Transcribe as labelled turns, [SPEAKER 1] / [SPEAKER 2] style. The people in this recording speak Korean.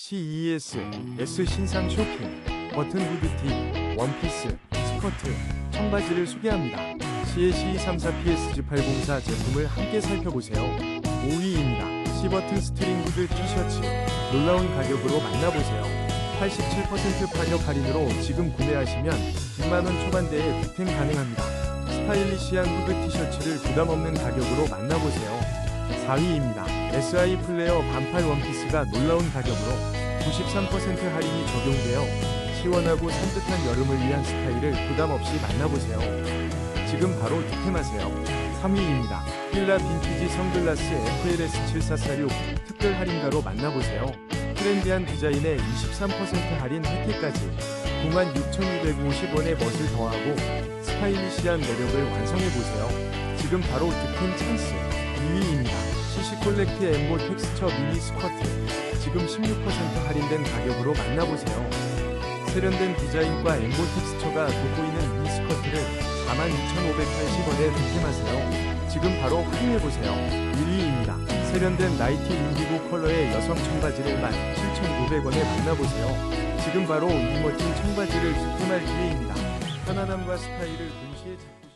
[SPEAKER 1] CES S 신상 쇼핑 버튼 후드티 원피스 스커트 청바지를 소개합니다. CAC 34 PSG804 제품을 함께 살펴보세요. 5위입니다. C버튼 스트링 후드 티셔츠 놀라운 가격으로 만나보세요. 87% 반역 할인으로 지금 구매하시면 6만원 초반대에 득템 가능합니다. 스타일리시한 후드 티셔츠를 부담 없는 가격으로 만나보세요. 4위입니다. SI 플레어 반팔 원피스가 놀라운 가격으로 93% 할인이 적용되어 시원하고 산뜻한 여름을 위한 스타일을 부담 없이 만나보세요. 지금 바로 득템하세요. 3위입니다. 필라 빈티지 선글라스 FLS7446 특별 할인가로 만나보세요. 트렌디한 디자인에 23% 할인 혜택까지 96,250원의 멋을 더하고 스타일리시한 매력을 완성해보세요. 지금 바로 득템 찬스 2위입니다. CC 콜렉트 엠보 텍스처 미니 스커트 지금 16% 할인된 가격으로 만나보세요. 세련된 디자인과 엠보 텍스처가 돋보이는 이 스커트를 42,580원에 득템하세요. 지금 바로 확인해보세요. 1위입니다. 세련된 나이티 인디고 컬러의 여성 청바지를 17,500원에 만나보세요. 지금 바로 이 멋진 청바지를 득템할 기회입니다. 편안함과 스타일을 동시에 찾